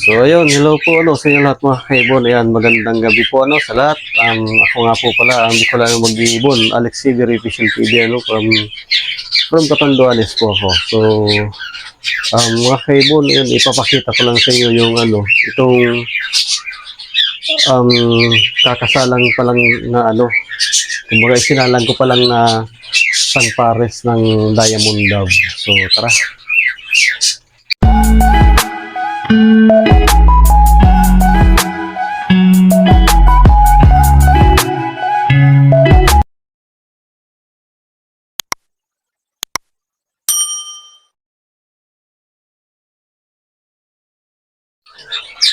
So ayun, hello po ano sa inyo lahat mga kaibon. Ayan, magandang gabi po ano sa lahat. Um, ako nga po pala, ang di ko lang mag-iibon, Alex Siveri Official TV ano, from, from Catanduanes po ako. So, um, mga kaibon, ayan, ipapakita ko lang sa inyo yung ano, itong um, kakasalang pa lang na ano, kumbaga sinalang ko pa lang na San Pares ng Diamond Dove. So, tara.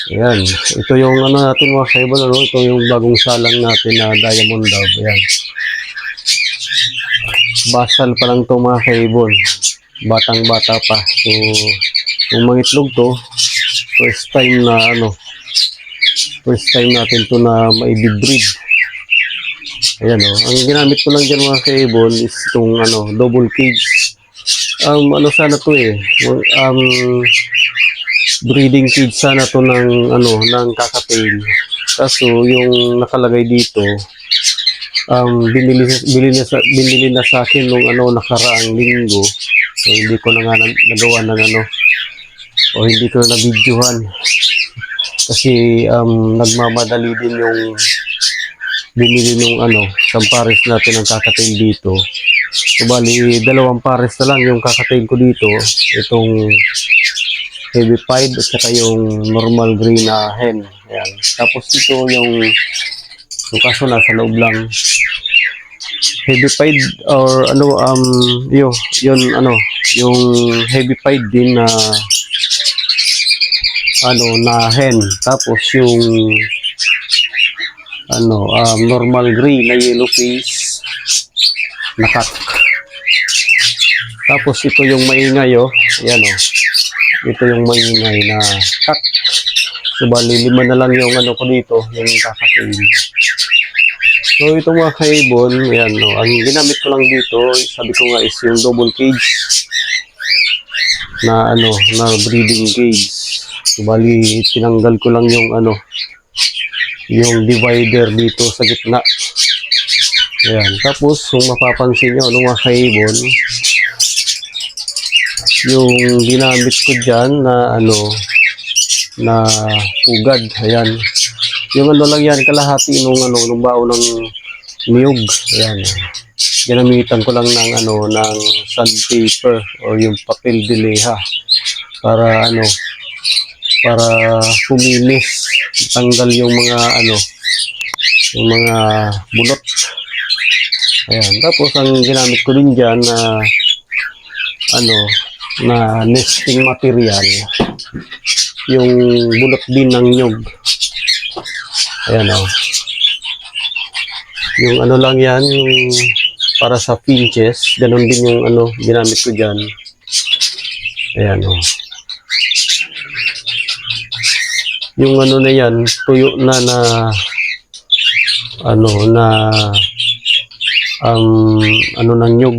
Ayan, ito yung ano natin mga kaibon, ano, ito yung bagong salang natin na Diamond Dove. Ayan. Basal pa lang to mga kaibon. Batang bata pa. So, kung mangitlog to, first time na ano, first time natin to na maibibreed. Ayan o. Ang ginamit ko lang dyan mga kaibon is itong ano, double cage. Um, ano sana to eh. Um, breeding cage sana to ng ano ng kakatail. Kaso yung nakalagay dito um binili binili na sa binili na sa akin nung ano nakaraang linggo. So hindi ko na nga nag- nagawa ng ano o hindi ko na videohan. Kasi um nagmamadali din yung binili nung ano sampares natin ng kakatail dito. So bali dalawang pares na lang yung kakatail ko dito. Itong heavy pied at saka yung normal green na hen. Ayan. Tapos ito yung yung kaso nasa loob lang. Heavy pied or ano um yo yun ano yung heavy pied din na ano na hen. Tapos yung ano um, normal green na yellow face na cat. Tapos ito yung maingay oh. Ayan oh ito yung maingay na cut. So, bali, lima na lang yung ano ko dito, yung kakatain. So, ito mga kaibon, yan, no, ang ginamit ko lang dito, sabi ko nga is yung double cage na ano, na breeding cage. So, bali, tinanggal ko lang yung ano, yung divider dito sa gitna. Ayan. Tapos, kung mapapansin nyo, ano mga kaibon, yung ginamit ko dyan na ano na ugad ayan. Yung ano lang yan kalahati nung ano nung bao ng niyog. Ayan. Ginamitan ko lang ng ano ng sandpaper or yung papel de leha para ano para kuminis tanggal yung mga ano yung mga bulot ayan. Tapos ang ginamit ko din dyan na ano na nesting material. Yung bulot din ng nyog ayan o yung ano lang yan yung para sa pinches ganun din yung ano ginamit ko dyan. Ayan o yung ano na yan tuyo na na ano na um, ano ng nyog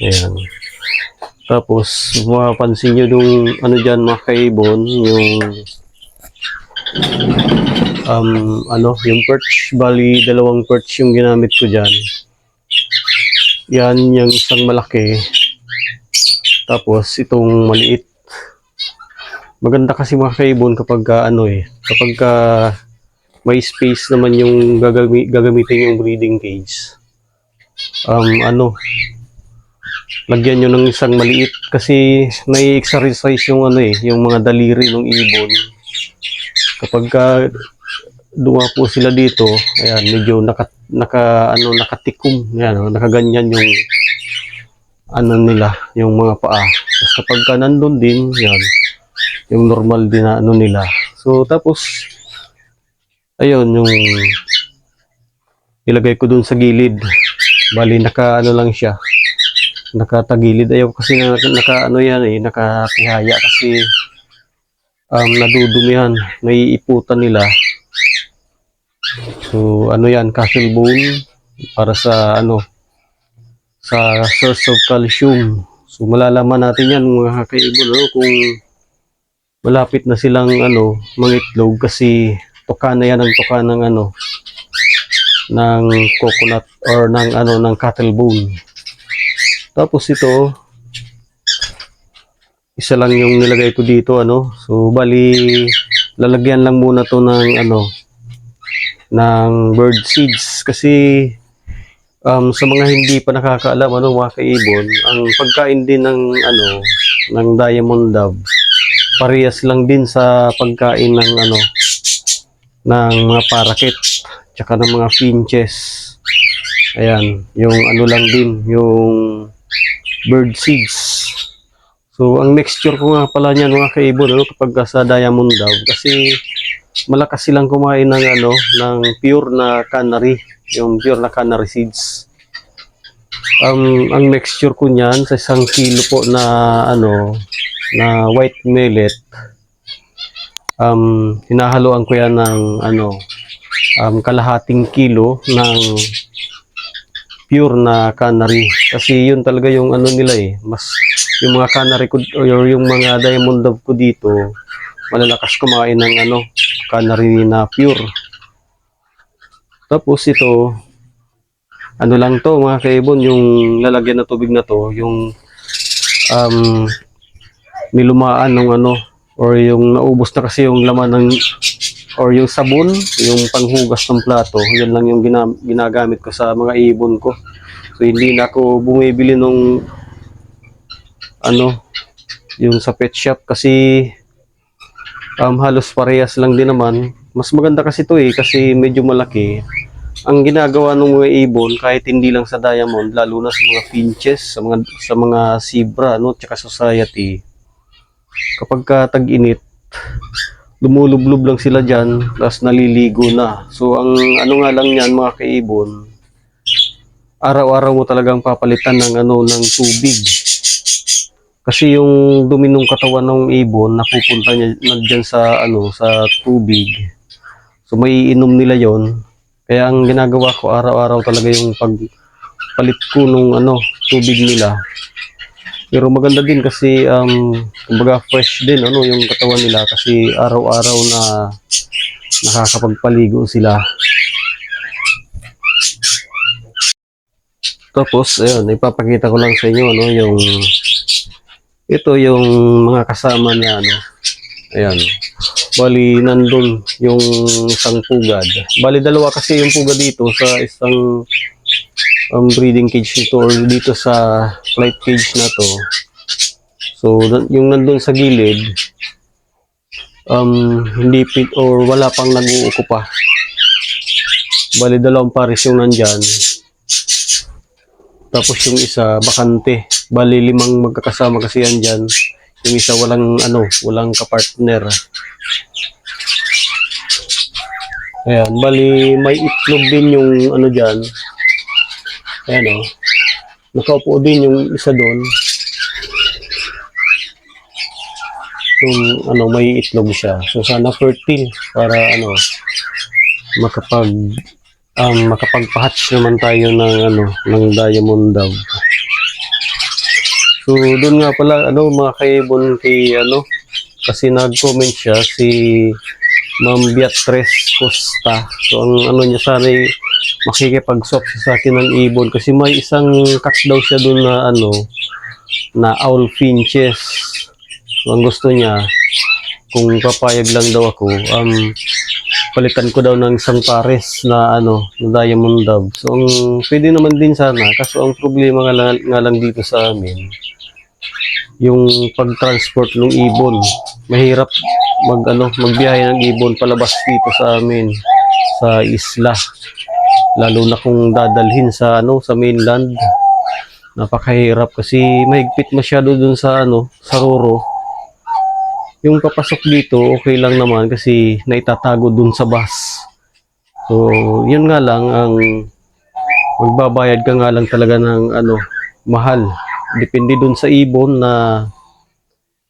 Ayan. Tapos, mapapansin nyo nung ano dyan mga kaibon, yung um, ano, yung perch, bali dalawang perch yung ginamit ko dyan. Yan, yung isang malaki. Tapos, itong maliit. Maganda kasi mga kaibon kapag ka, ano eh, kapag ka may space naman yung gagami, gagamitin yung breeding cage. Um, ano, lagyan nyo ng isang maliit kasi nai-exercise yung ano eh, yung mga daliri ng ibon. Kapag ka duwa po sila dito, ayan, medyo naka, naka ano, nakatikom, ayan, oh, nakaganyan yung ano nila, yung mga paa. Tapos kapag ka nandun din, yan, yung normal din na ano nila. So, tapos, ayun, yung ilagay ko dun sa gilid. Bali, naka ano lang siya, nakatagilid. Ayaw kasi na, naka ano yan eh nakatihaya kasi um, nadudumihan. Naiiputan nila. So ano yan castle bone para sa ano sa source of calcium. So malalaman natin yan mga kakaibon ano, kung malapit na silang ano, mangitlog kasi tuka na yan ang tuka ng ano ng coconut or ng ano ng cattle bone. Tapos ito isa lang yung nilagay ko dito ano. So bali lalagyan lang muna to ng ano ng bird seeds kasi um, sa mga hindi pa nakakaalam ano mga kaibon, ang pagkain din ng ano ng diamond dove parehas lang din sa pagkain ng ano ng mga parakeet tsaka ng mga finches. Ayan, yung ano lang din, yung bird seeds. So, ang mixture ko nga pala niyan mga kaibon, ano, kapag sa diamond dove, kasi malakas silang kumain ng ano, ng pure na canary, yung pure na canary seeds. Um, ang mixture ko niyan sa isang kilo po na ano, na white millet, um, hinahaluan ko yan ng ano, um, kalahating kilo ng pure na canary. Kasi yun talaga yung ano nila eh. Mas, yung mga canary ko, or yung mga diamond dove ko dito, malalakas kumain ng ano, canary na pure. Tapos ito, ano lang to mga kaibon, yung lalagyan na tubig na to, yung um, nilumaan ng ano, or yung naubos na kasi yung laman ng or yung sabon, yung panghugas ng plato, yan lang yung gina- ginagamit ko sa mga ibon ko. So hindi na ako bumibili nung ano, yung sa pet shop kasi um, halos parehas lang din naman. Mas maganda kasi to eh kasi medyo malaki. Ang ginagawa ng mga ibon kahit hindi lang sa diamond, lalo na sa mga finches, sa mga sa mga zebra, no, tsaka society. Kapag ka tag-init, lumulublob lang sila dyan, tapos naliligo na. So, ang ano nga lang yan, mga kaibon, araw-araw mo talagang papalitan ng ano ng tubig. Kasi yung dumi ng katawan ng ibon, napupunta niya na sa ano sa tubig. So may inom nila yon. Kaya ang ginagawa ko araw-araw talaga yung pagpalit ko nung ano tubig nila. Pero maganda din kasi um, kumbaga fresh din ano yung katawan nila kasi araw-araw na nakakapagpaligo sila. Tapos ayun, ipapakita ko lang sa inyo ano yung ito yung mga kasama niya ano. Ayan. Bali nandun yung isang pugad. Bali dalawa kasi yung pugad dito sa isang um, breeding cage nito or dito sa flight cage na to. So, yung nandun sa gilid, um, hindi pit or wala pang nag-uukupa. Bali, dalawang pares yung nandyan. Tapos yung isa, bakante. Bali, limang magkakasama kasi yan dyan. Yung isa walang, ano, walang kapartner. Ayan, bali, may itlog din yung, ano dyan, Ayan o. Nakaupo din yung isa doon. Yung ano, may itlog siya. So sana fertile para ano makapag um, makapagpa-hatch naman tayo ng ano ng diamond dove. So doon nga pala ano mga kaibon kay ano kasi nag-comment siya si Ma'am Beatrice Costa. So ang ano niya sana makikipag-swap siya sa akin ng ibon kasi may isang cat daw siya doon na ano na owl finches. So ang gusto niya kung papayag lang daw ako um palitan ko daw ng isang pares na ano na diamond dove. So ang pwede naman din sana kaso ang problema nga lang, nga lang dito sa amin yung pag-transport ng ibon. Mahirap mag ano magbiyahe ng ibon palabas dito sa amin sa isla lalo na kung dadalhin sa ano sa mainland. Napakahirap kasi mahigpit masyado dun sa ano sa Roro. Yung papasok dito okay lang naman kasi naitatago dun sa bus. So yun nga lang ang magbabayad ka nga lang talaga ng ano mahal. Depende dun sa ibon na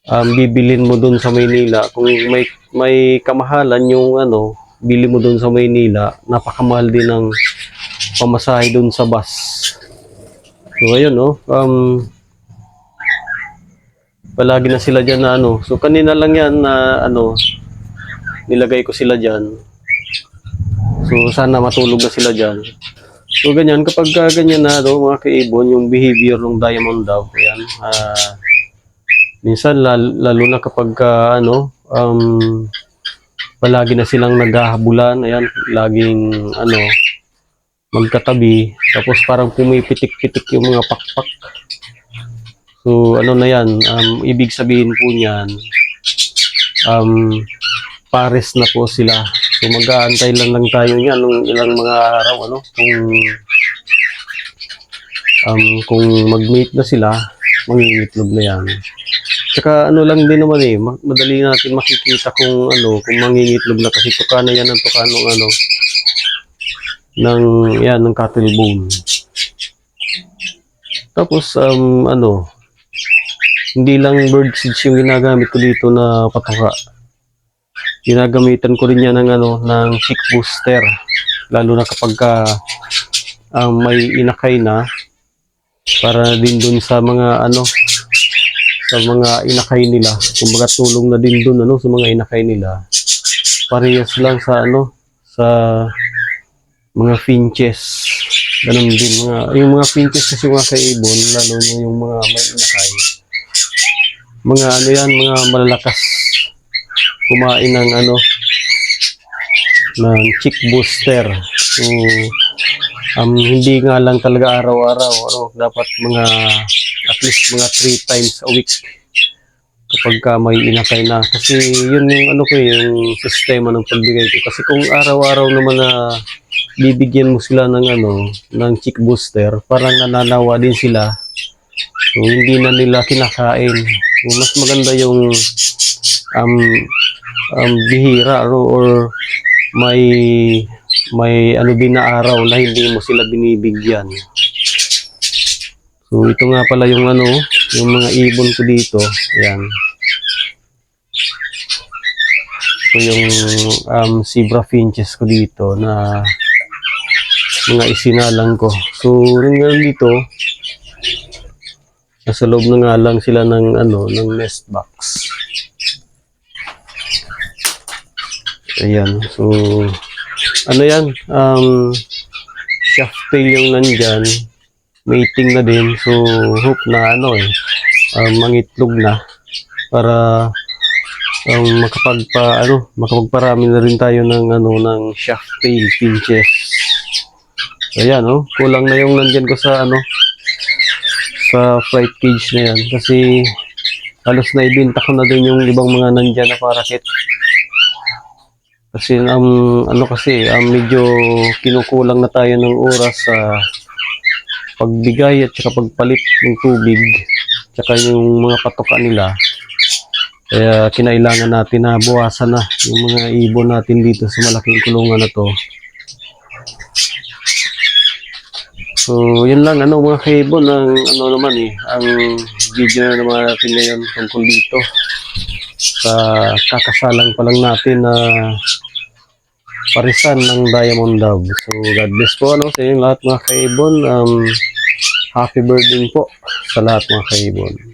um, bibilin mo dun sa Maynila. Kung may may kamahalan yung ano bili mo dun sa Maynila napakamahal din ng pamasahe dun sa bus so ayun no um palagi na sila dyan na ano. So kanina lang yan na ano, nilagay ko sila dyan. So sana matulog na sila dyan. So ganyan, kapag ka ganyan na ano, mga kaibon, yung behavior ng diamond dove, ayan, ah, minsan lalo, lalo na kapag ka, ano, um, palagi na silang naghahabulan, ayan, laging, ano, magkatabi, tapos parang pumipitik-pitik yung mga pakpak. So, ano na yan, um, ibig sabihin po niyan, um, pares na po sila. So, mag-aantay lang lang tayo niyan nung ilang mga araw, ano, kung, um, kung mag-mate na sila, mangingitlog na yan. Tsaka ano lang din naman eh, ma- madali natin makikita kung ano, kung mangingitlog na kasi tuka na yan ang tuka ng ano, ng, yan, ng cattle bone. Tapos, um, ano, hindi lang bird seeds yung ginagamit ko dito na patuka. Ginagamitan ko rin yan ng ano, ng chick booster. Lalo na kapag ka, um, may inakay na, para din dun sa mga ano, sa mga inakay nila. Kumbaga tulong na din dun ano, sa mga inakay nila. Parehas lang sa ano, sa mga finches. Ganun din mga, yung mga finches kasi mga kaibon, lalo na yung mga may inakay. Mga ano yan, mga malalakas kumain ng ano, ng chick booster. So, um, hindi nga lang talaga araw-araw, ano, dapat mga least mga three times a week kapag ka may inakay na. Kasi yun yung ano ko eh, yung sistema ng pagbigay ko. Kasi kung araw-araw naman na bibigyan mo sila ng ano, ng chick booster, parang nananawa din sila. So, hindi na nila kinakain. So, mas maganda yung um, um, bihira ano, or may may ano din araw na hindi mo sila binibigyan. So ito nga pala yung ano, yung mga ibon ko dito. Ayan. Ito yung um, zebra finches ko dito na mga isinalang ko. So ngayon dito, nasa loob na nga lang sila ng ano, ng nest box. Ayan. So ano yan? Um, shaft tail yung nandyan. Mating na din. So, hope na ano eh, um, mangitlog na para um, makapagpa ano, makapagparami na rin tayo ng ano ng shaft tail pinches. Ayan, oh, kulang na yung nandyan ko sa ano sa flight cage na yan kasi halos na ibinta ko na din yung ibang mga nandyan na parakit. Kasi um, ano kasi, um, medyo kinukulang na tayo ng oras sa pagbigay at saka pagpalit ng tubig tsaka yung mga patoka nila. Kaya kinailangan natin na buwasan na yung mga ibon natin dito sa malaking kulungan na to. So, yun lang ano mga kaibon ang ano naman eh, ang video na naman natin ngayon tungkol dito sa kakasalang pa lang natin na parisan ng Diamond Dove. So, God bless po ano, sa inyong lahat mga kaibon. Um, happy birthday po sa lahat mga kaibon.